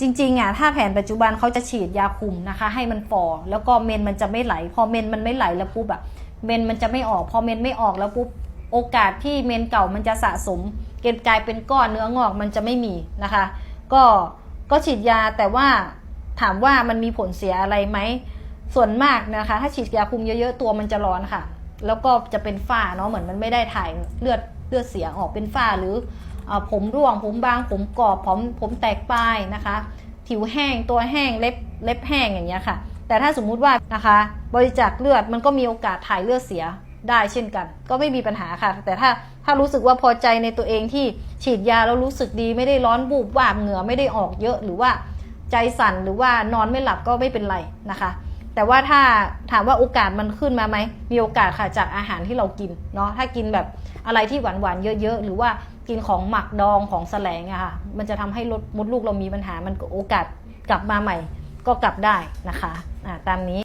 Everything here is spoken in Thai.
จริงๆอะถ้าแผนปัจจุบันเขาจะฉีดยาคุมนะคะ ให้มันฟอแล้วก็เมนมันจะไม่ไหล พอเมนมันไม่ไหลแล้วปุ๊บอะเมนมันจะไม่ออก พอเมนไม่ออกแล้วปุ๊บโอกาสที่เมนเก่ามันจะสะสม เกณฑ์กลายเป็นก้อนเนื้องอกมันจะไม่มีนะคะ ก็ก็ฉีดยาแต่ว่าถามว่ามันมีผลเสียอะไรไหมส่วนมากนะคะ ถ้าฉีดยาคุมเยอะๆตัวมันจะร้อนค่ะ แล้วก็จะเป็นฝ้าเนาะเหมือนมันไม่ได้ถ่ายเลือดเลือดเสียออกเป็นฝ้าหรือ ผมร่วงผมบางผมกรอบผมผมแตกปลายนะคะ ผิวแห้งตัวแห้งเล็บเล็บแห้งอย่างเงี้ยค่ะ แต่ถ้าสมมุติว่านะคะ บริจาคเลือดมันก็มีโอกาสถ่ายเลือดเสียได้เช่นกัน ก็ไม่มีปัญหาค่ะ แต่ถ้าถ้ารู้สึกว่าพอใจในตัวเองที่ฉีดยาแล้วรู้สึกดีไม่ได้ร้อนบูบวาบเหงื่อไม่ได้ออกเยอะหรือว่าใจสั่นหรือว่านอนไม่หลับก็ไม่เป็นไรนะคะ แต่ว่าถ้าถามว่าโอกาสมันขึ้นมาไหม มีโอกาสค่ะจากอาหารที่เรากินเนาะ ถ้ากินแบบอะไรที่หวานหวานๆเยอะๆ หรือว่ากินของหมักดองของแสลงอะค่ะ มันจะทำให้ลดมดลูกเรามีปัญหา มันโอกาสกลับมาใหม่ ก็กลับได้นะคะ ตามนี้